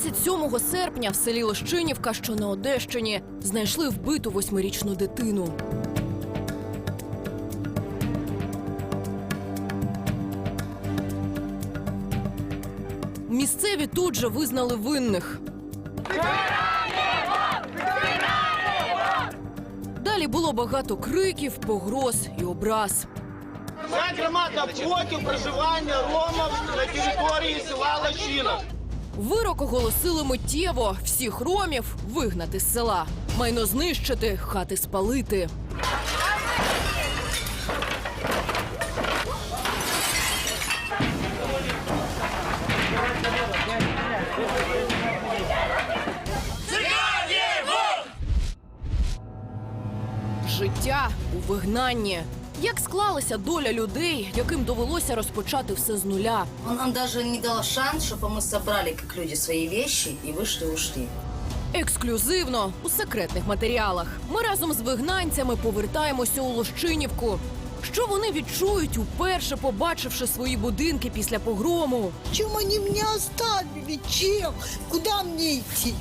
27 серпня в селі Лощинівка, що на Одещині, знайшли вбиту восьмирічну дитину. Місцеві тут же визнали винних. Далі було багато криків, погроз і образ. Вся громада проти проживання ромів на території села Лощина. Вирок оголосили миттєво всіх ромів вигнати з села, майно знищити, хати спалити. Життя у вигнанні. Як склалася доля людей, яким довелося розпочати все з нуля? Он нам даже не дал шанс, чтобы мы собрали как люди свои вещи и вышли ушли. Ексклюзивно у секретних матеріалах. Ми разом з вигнанцями повертаємося у Лощинівку. Що вони відчують, уперше побачивши свої будинки після погрому? Чем они меня оставили? Чем? Куда мне идти?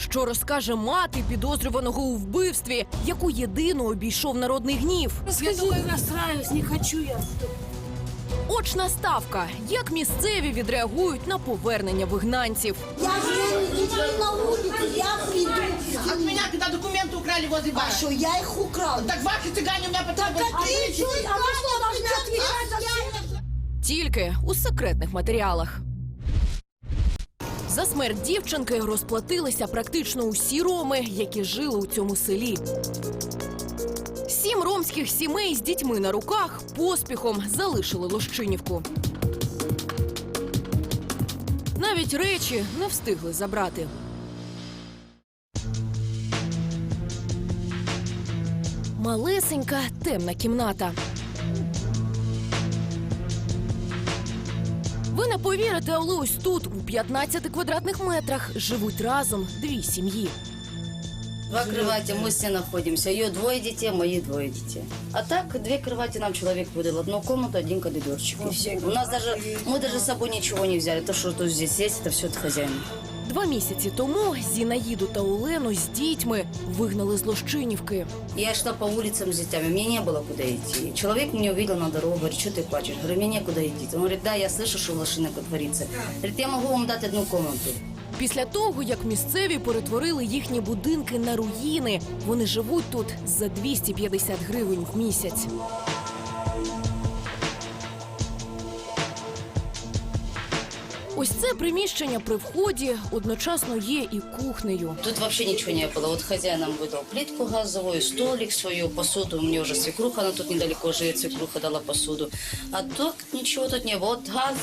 Що розкаже мати підозрюваного у вбивстві, яку єдину обійшов народний гнів? Я такой расстраиваюсь, не хочу я. Очна ставка. Як місцеві відреагують на повернення вигнанців? Я же не на улице, я приду. От меня когда документы украли возле А бара. что, я их украл? Так ваши цыгане у меня потребовали. А ты что, а вы что, должны отвечать за все? Тільки у секретних матеріалах. За смерть дівчинки розплатилися практично усі роми, які жили у цьому селі. Сім ромських сімей з дітьми на руках поспіхом залишили Лощинівку. Навіть речі не встигли забрати. Малесенька темна кімната. Ви не повірите, але ось тут, у 15 квадратних метрах, живуть разом дві сім'ї. Два кровати, мы все находимся. Ее двое детей, мои двое детей. А так, две кровати нам человек выдал. Одну комнату, один коридорчик. И все. У нас даже, мы даже с собой ничего не взяли. То, что тут здесь есть, это все от хозяина. Два місяці тому Зінаїду та Олену з дітьми вигнали з Лощинівки. Я шла по улицам с детьми, мне не было куда идти. Человек меня увидел на дорогу, говорит, что ты плачешь? Говорю, мне некуда идти. Он говорит, да, я слышу, что в Лошиноко творится. Говорит, я могу вам дать одну комнату. Після того, як місцеві перетворили їхні будинки на руїни, вони живуть тут за 250 гривень в місяць. Ось це приміщення при вході одночасно є і кухнею. Тут вообще ничего не было. Вот хозяин нам выдал плитку газовую, столик, свою посуду. У меня уже свекруха, она тут недалеко живет, свекруха дала посуду. А тут ничего тут не было. Вот газ.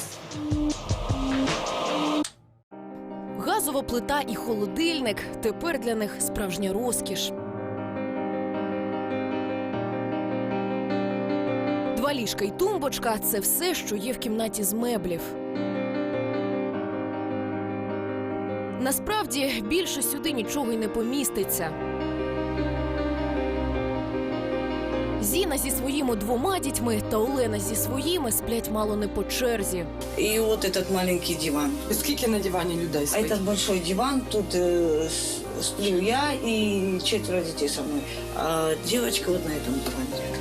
Газова плита і холодильник тепер для них справжня розкіш. Два ліжка і тумбочка це все, що є в кімнаті з меблів. Насправді більше сюди нічого й не поміститься. Зіна зі своїми двома дітьми та Олена зі своїми сплять мало не по черзі. И вот этот маленький диван. Скільки на дивані людей А спить? этот большой диван, тут э, с- сплю я и четверо детей со мной. А девочка вот на этом диване.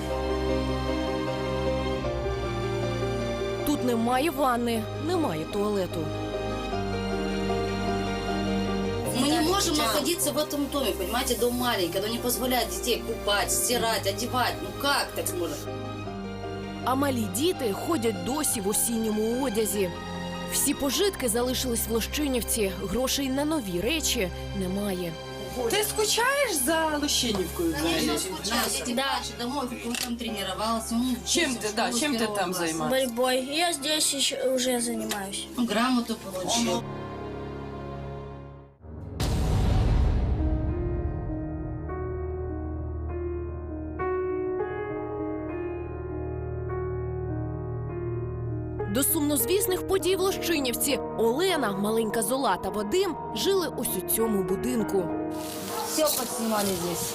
Тут немає ванни, немає туалету. Можем находиться в этом доме, понимаете, дом маленький, оно не позволяет детей купать, стирать, одевать. Ну как так может? А малі діти ходять досі в осінньому одязі. Всі пожитки залишились в Лощинівці, грошей на нові речі немає. Ти скучаєш за Лощинівкою? взагалі? Да, дальше домой, он тренировался. ну, Чим ти, да, чим ти там займаєшся? Борьбой. Я здесь еще уже занимаюсь. Он грамоту получил. зловісних подій в Лощинівці. Олена, маленька Зола та Вадим жили ось у цьому будинку. Все поснімали здесь.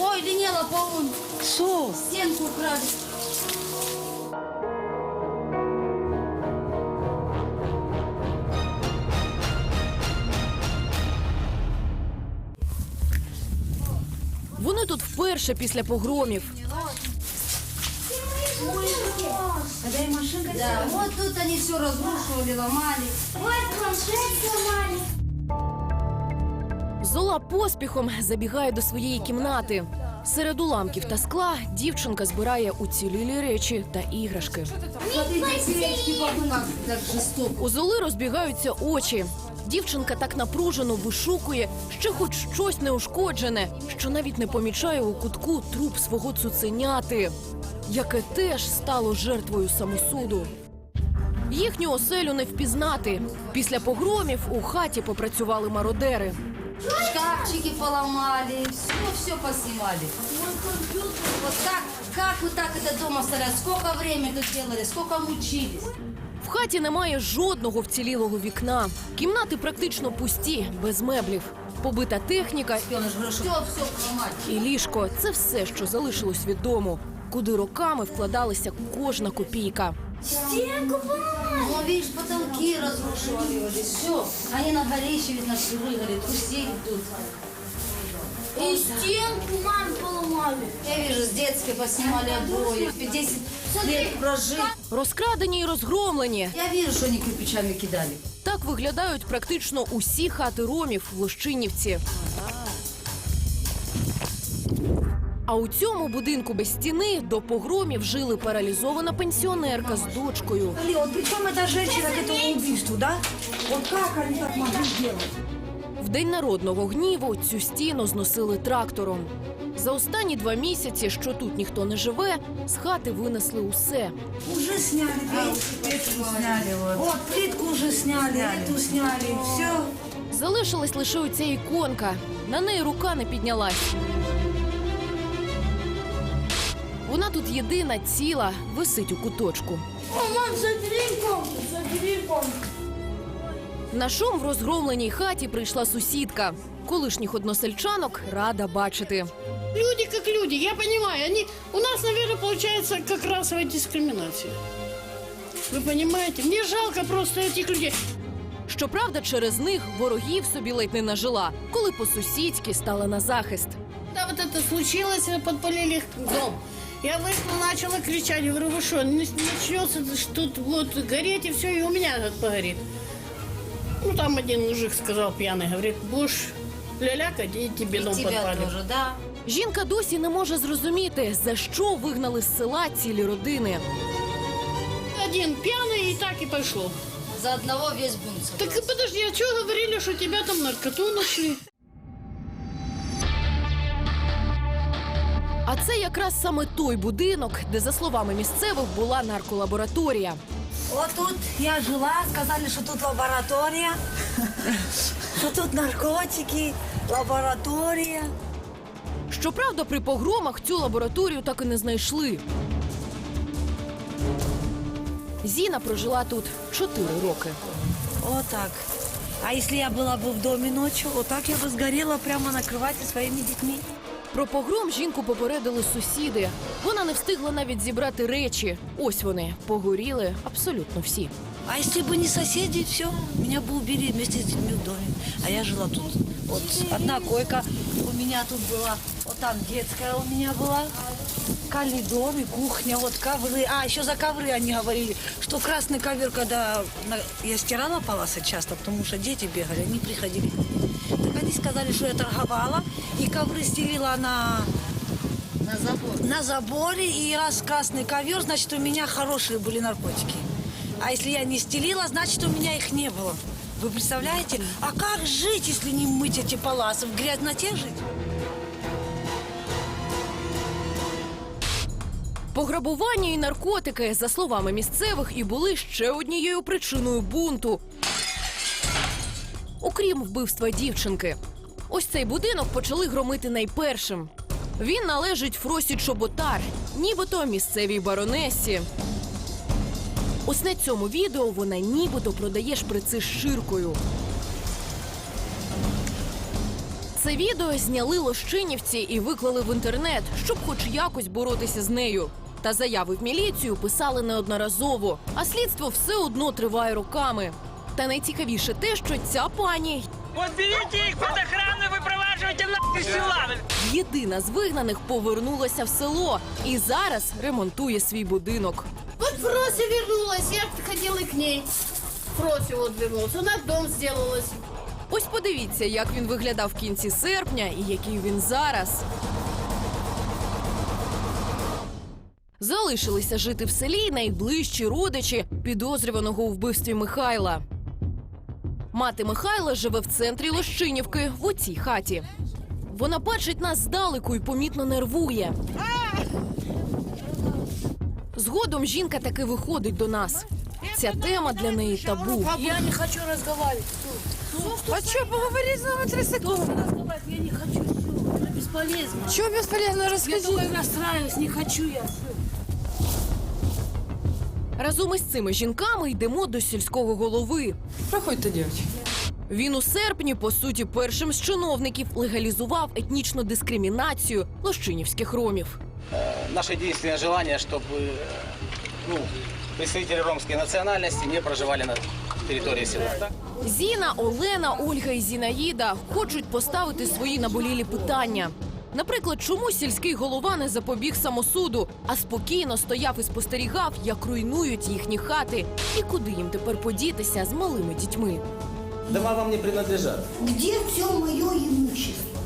Ой, лініла повун. Що? Стінку вкрали. Вони тут вперше після погромів. Да, вот тут они все разрушивали, ломали. Зола поспіхом забігає до своєї кімнати. Серед уламків та скла дівчинка збирає уцілілі речі та іграшки. Смотрите, свечки как так жестоко. У золи розбігаються очі. Дівчинка так напружено вишукує, ще хоч щось неушкоджене, що навіть не помічає у кутку труп свого цуценяти, яке теж стало жертвою самосуду. Їхню оселю не впізнати. Після погромів у хаті попрацювали мародери. Шкафчики поломали, все, все поснимали. Вот как, как вы так это дома оставляли? Сколько времени тут делали, сколько мучились? Хаті немає жодного вцілілого вікна. Кімнати практично пусті, без меблів. Побита техніка Все, все поломали. і ліжко це все, що залишилось від дому, куди роками вкладалася кожна копійка. Ну, видишь, потолки разрушивали здесь, все. Они на горище, видно, прыгали, трусили тут. И стенку мам поломали. Я вижу, с детской поснимали обои. 10 лет прожили. Розкрадені і розгромлені. Я вижу, что они кирпичами кидали. Так виглядають практично усі хати ромів в Лощинівці. А у цьому будинку без стіни до погромів жили паралізована пенсіонерка з дочкою. Вот причем эта женщина к этому убийству, да? Вот как они так могли сделать? В день народного гніву цю стіну зносили трактором. За останні два місяці, що тут ніхто не живе, з хати винесли усе. Уже сняли, плитку сняли. Вот. вот плитку уже сняли, эту сняли, все. Залишилась лише оця іконка. На неї рука не піднялась. Вона тут єдина ціла, висить у куточку. О, мам, забери иконку, забери иконку. На шум в розгромленій хаті прийшла сусідка. Колишніх односельчанок рада бачити. Люди как люди, я понимаю, они у нас, наверное, получается как расовая дискриминация. Вы понимаете? Мне жалко просто этих людей. Щоправда, через них ворогів собі ледь не нажила, коли по-сусідськи стала на захист. Когда вот это случилось, э, подпалили дом. Я вышла, начала кричать, говорю, вы что, не- начнется ж тут вот гореть и все, и у меня этот погорит. Ну, там один мужик сказал пьяный, говорит, будешь лялякать, и тебе дом Тебя подпалит. тоже, да. Жінка досі не може зрозуміти, за що вигнали з села цілі родини. Один пьяный, и так и пошло. За одного весь бунт. Так собрался. подожди, а что говорили, что тебя там наркоту нашли? А це якраз саме той будинок, де, за словами місцевих, була нарколабораторія. Вот тут я жила, сказали, что тут лаборатория, что тут наркотики, лаборатория. Щоправда, при погромах цю лабораторію так і не знайшли. Зіна прожила тут чотири роки. Вот так. А если я была бы в доме ночью, вот так я бы сгорела прямо на кровати своими детьми. Про погром жінку попередили сусіди. Вона не встигла навіть зібрати речі. Ось вони погоріли абсолютно всі. А если бы не соседи, все, меня бы убили вместе с детьми в доме. А я жила тут. Вот одна койка у меня тут была, вот там детская у меня была, коридор и кухня, вот ковры. А, еще за ковры они говорили, что красный ковер, когда на- я стирала полосы часто, потому что дети бегали, они приходили. Так они сказали, что я торговала, и ковры стелила на На забор. на заборе, и раз красный ковер, значит, у меня хорошие были наркотики. А если я не стелила, значит, у меня их не было. Вы представляете? А как жить, если не мыть эти паласы? В грязноте жить? Пограбування і наркотики, за словами місцевих, і були ще однією причиною бунту. Окрім вбивства дівчинки. Ось цей будинок почали громити найпершим. Він належить Фросі Чоботар, нібито місцевій баронесі. Ось на цьому відео вона нібито продає шприци з ширкою. Це відео зняли лощинівці і виклали в інтернет, щоб хоч якось боротися з нею. Та заяви в міліцію писали неодноразово, а слідство все одно триває роками. Та найцікавіше те, що ця пані Вот берите их под охрану и выпроваживайте нахуй села. єдина з вигнаних повернулася в село і зараз ремонтує свій будинок. Вот Фрося вернулась, я ходила к ней. Фрося вот вернулась, она дом сделалась. Ось подивіться, як він виглядав в кінці серпня і який він зараз. Залишилися жити в селі найближчі родичі підозрюваного у вбивстві Михайла. Мати Михайла живе в центрі Лощинівки в оцій хаті. Вона бачить нас здалеку і помітно нервує. Згодом жінка таки виходить до нас. Ця тема для неї табу. Я не хочу разговаривать. А что, поговори за нами три секунды. Разговаривать я не хочу. Всё, это бесполезно. Что бесполезно, Я расскажи. только расстраиваюсь, не хочу я. Разом із цими жінками йдемо до сільського голови. Проходьте, девочки. Він у серпні, по суті, першим з чиновників легалізував етнічну дискримінацію лощинівських ромів. Наше единственное желание, чтобы ну, представители ромской национальности не проживали на территории села. Зіна, Олена, Ольга і Зінаїда хочуть поставити свої наболілі питання. Наприклад, чому сільський голова не запобіг самосуду, а спокійно стояв і спостерігав, як руйнують їхні хати, і куди їм тепер подітися з малими дітьми. Дома вам не принадлежат. Где все мое имущество?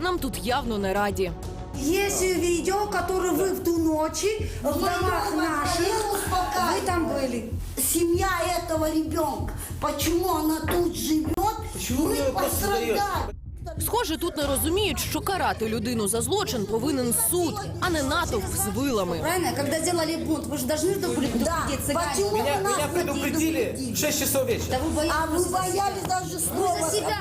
Нам тут явно не раді. Есть видео, которое вы в ту ночи в домах наших, вы там были. Семья этого ребенка, почему она тут живет, Почему вы мы её просто пострадаем. Схоже, тут не розуміють, що карати людину за злочин повинен суд, а не натовп з вилами. Правильно? Когда сделали бунт, вы же должны были предупредить Да, цыгане. почему Меня, вы нас меня не предупредили предупредили? в 6 часов вечера. Да вы боялись. А вы боялись даже слова. за себя.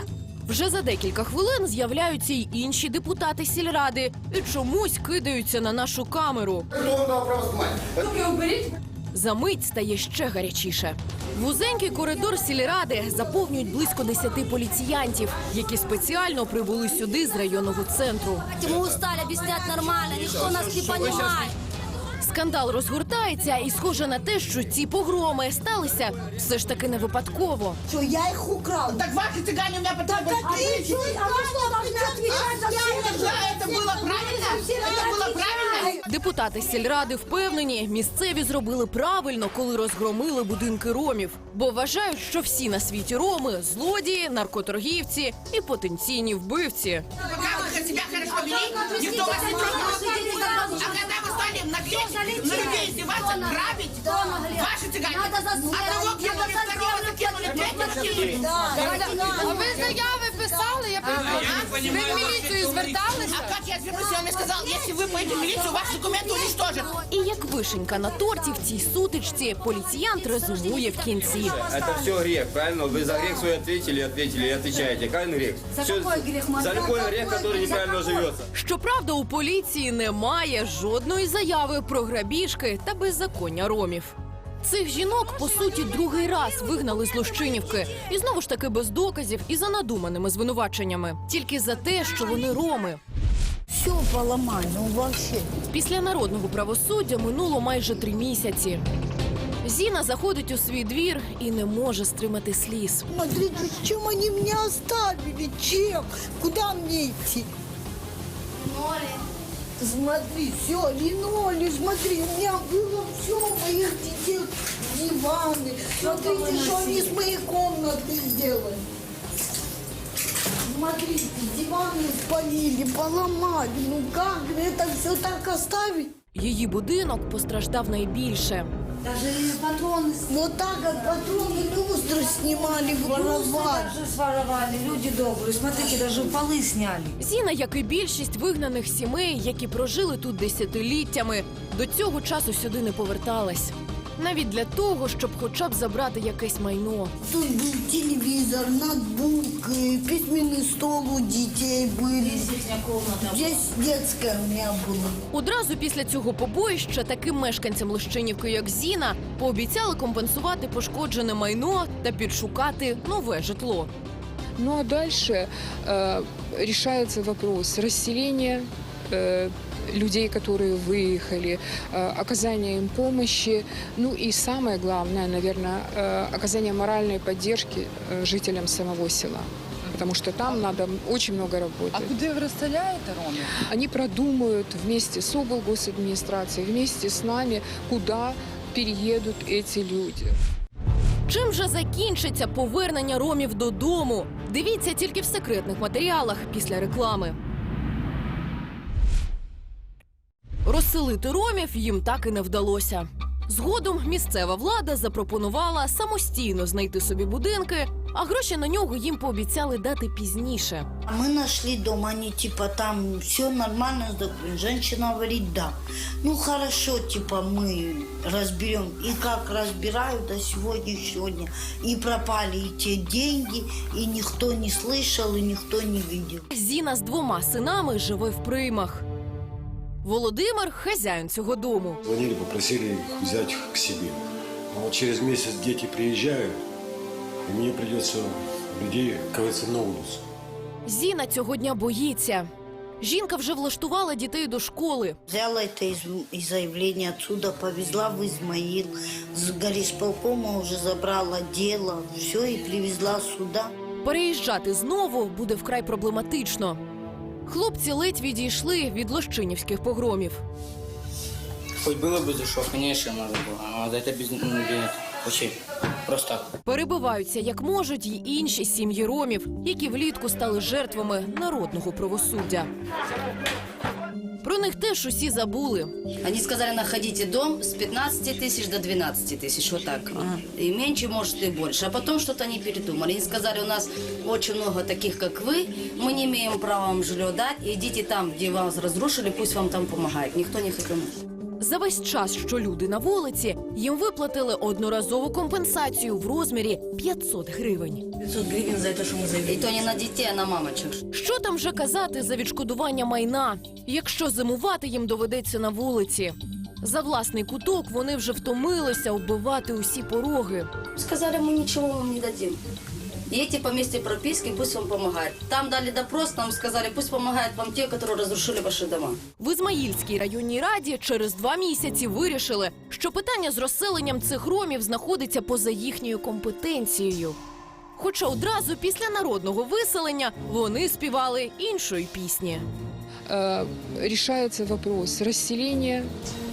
Вже за декілька хвилин з'являються й інші депутати сільради і чомусь кидаються на нашу камеру. За мить стає ще гарячіше. Вузенький коридор сільради заповнюють близько десяти поліціянтів, які спеціально прибули сюди з районного центру. Ми устали об'ясняти нормально, ніхто нас не понимает. Скандал розгортається, і схоже на те, що ці погроми сталися все ж таки не випадково. Что, я их украл? Так ваши цыгане у меня потребовали. А вы что, а вы что должны отвечать за все Да, это было правильно. Это было правильно. Депутати сільради впевнені, місцеві зробили правильно, коли розгромили будинки ромів, бо вважають, що всі на світі роми злодії, наркоторгівці і потенційні вбивці. Пока вы себя хорошо вели, никто вас не трогал. А когда вы стали наглеть, на людей издеваться, грабить, ваши цыгане, одного кинули, второго накинули третьего кинули. А ви заяви писали? Я Ви в міліцію зверталися? А как я звержусь, я вам и сказал, если вы поедете в милицию, ваши документы уничтожат. І як вишенька на торті в цій сутичці, поліціянт резюмує в кінці. Это все грех, правильно? Вы за грех свой ответили, ответили и отвечаете. Какой грех? За какой грех? За любой грех, который неправильно живется. Щоправда, у поліції немає жодної заяви про грабіжки та беззаконня ромів. Цих жінок по суті другий раз вигнали з Лощинівки, і знову ж таки без доказів і за надуманими звинуваченнями, тільки за те, що вони роми. Все поломали, ну вообще. Після народного правосуддя минуло майже три місяці. Зіна заходить у свій двір і не може стримати сліз. Смотрите, чем они меня оставили, чем? Куда мне идти? Смотри, все, линолеум, смотри, у меня было все у моих детей, диваны. Смотрите, что они с моей комнаты сделали. Смотрите, диваны спалили, поломали. Ну как это все так оставить? Її будинок постраждав найбільше. Даже патроны Вот так, как патроны люстры снимали, воровали. Даже своровали, люди добрые. Смотрите, даже полы сняли. Зіна, як і більшість вигнаних сімей, які прожили тут десятиліттями, до цього часу сюди не поверталась. Навіть для того, щоб хоча б забрати якесь майно. Тут был телевизор, ноутбук, э, письменный стол у детей были. Здесь детская у меня была. Одразу після цього побоїща таким мешканцям Лощинівки, як Зіна, пообіцяли компенсувати пошкоджене майно та підшукати нове житло. Ну а дальше э, решается вопрос расселения э, людей, которые выехали, э, оказания им помощи, ну и самое главное, наверное, э, оказание моральной поддержки э, жителям самого села. потому что там надо очень много работать. А куди ви розселяєте ромів? Они продумают вместе с облгосадминистрацией, вместе с нами, куда переедут эти люди. Чим же закінчиться повернення ромів додому? Дивіться тільки в секретних матеріалах після реклами. Розселити ромів їм так і не вдалося. Згодом місцева влада запропонувала самостійно знайти собі будинки, а гроші на нього їм пообіцяли дати пізніше. А Мы нашли дом, они типа там все нормально, женщина говорит да. Ну хорошо, типа мы разберем. И как разбирают до сегодня, сегодня. И пропали и те деньги, и никто не слышал, и никто не видел. Зіна з двома синами живе в приймах. Володимир хазяїн цього дому. Звонили, попросили их взять к себе. Но вот через месяц дети приезжают, и мне придется людей, как говорится, на улицу. Зіна цього дня боїться. Жінка вже влаштувала дітей до школи. Взяла это из, из заявления отсюда, повезла в Измаил. С горисполкома уже забрала дело, все и привезла сюда. Переїжджати знову буде вкрай проблематично. Хлопці ледь відійшли від лощинівських погромів. Хоть было бы за что, конечно, надо было. А это без, ну, без вообще просто так. Перебиваються як можуть й інші сім'ї ромів, які влітку стали жертвами народного правосуддя. Про них теж усі забули. Они сказали, находите дом с 15 тысяч до 12 тысяч, вот так. И меньше, может, и больше. А потом что-то они передумали. Они сказали, у нас очень много таких, как вы, мы не имеем права вам жилье дать, идите там, где вас разрушили, пусть вам там помогают. Никто не хотел. За весь час, що люди на вулиці, їм виплатили одноразову компенсацію в розмірі 500 гривень. 500 гривен за это, что мы заявили. И то не на детей, а на мамочек. Що там вже казати за відшкодування майна, якщо зимувати їм доведеться на вулиці? За власний куток вони вже втомилися оббивати усі пороги. Сказали, мы ничего вам не дадим. Едьте по месте прописки, пусть вам помогают. Там дали допрос, нам сказали, пусть помогают вам те, которые разрушили ваши дома. В Ізмаїльській районній раді через два місяці вирішили, що питання з розселенням цих ромів знаходиться поза їхньою компетенцією. Хоча одразу після народного виселення вони співали іншої пісні. Э, решается вопрос расселения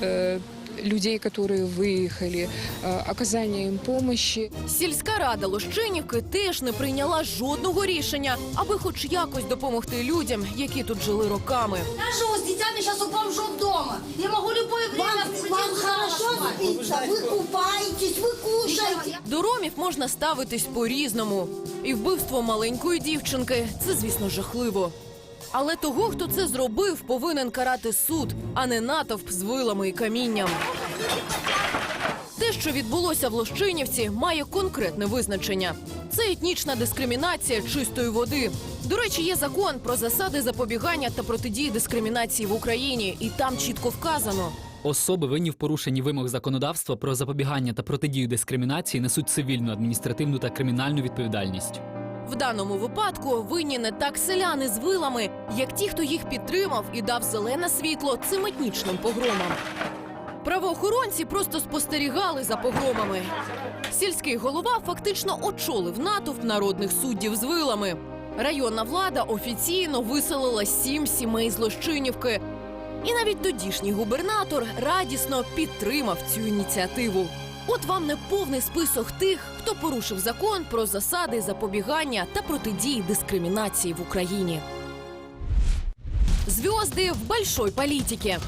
э, людей, которые выехали, э, оказания им помощи. Сільська рада Лощинівки теж не прийняла жодного рішення, аби хоч якось допомогти людям, які тут жили роками. Я живу с детьми сейчас у бомжов дома. Я могу любое время вам, вам хорошо спится, вы купаетесь, вы кушаете. До ромів можна ставитись по-різному. І вбивство маленької дівчинки це, звісно, жахливо. Але того, хто це зробив, повинен карати суд, а не натовп з вилами і камінням. Те, що відбулося в Лощинівці, має конкретне визначення. Це етнічна дискримінація чистої води. До речі, є закон про засади запобігання та протидії дискримінації в Україні, і там чітко вказано. Особи винні в порушенні вимог законодавства про запобігання та протидію дискримінації несуть цивільну, адміністративну та кримінальну відповідальність. В даному випадку винні не так селяни з вилами, як ті, хто їх підтримав і дав зелене світло цим етнічним погромам. Правоохоронці просто спостерігали за погромами. Сільський голова фактично очолив натовп народних суддів з вилами. Районна влада офіційно виселила сім сімей з Лощинівки. І навіть тодішній губернатор радісно підтримав цю ініціативу. От вам не повний список тих, хто порушив закон про засади запобігання та протидії дискримінації в Україні. Звезды в большой политике.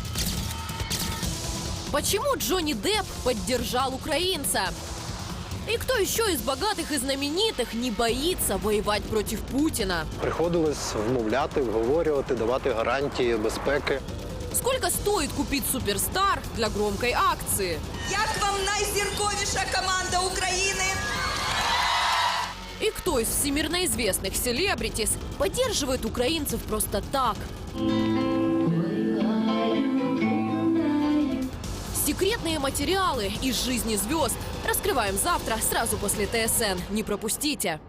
Почему Джонни Депп поддержал украинца? И кто еще из богатых и знаменитых не боится воевать против Путина? Приходилось вмовляти, вговорювати, давати гарантії безпеки. Сколько стоит купить суперстар для громкой акции? Як вам найзірковіша команда України? И кто из всемирно известных селебритис поддерживает украинцев просто так? Секретные материалы из жизни звезд раскрываем завтра, сразу после ТСН. Не пропустите!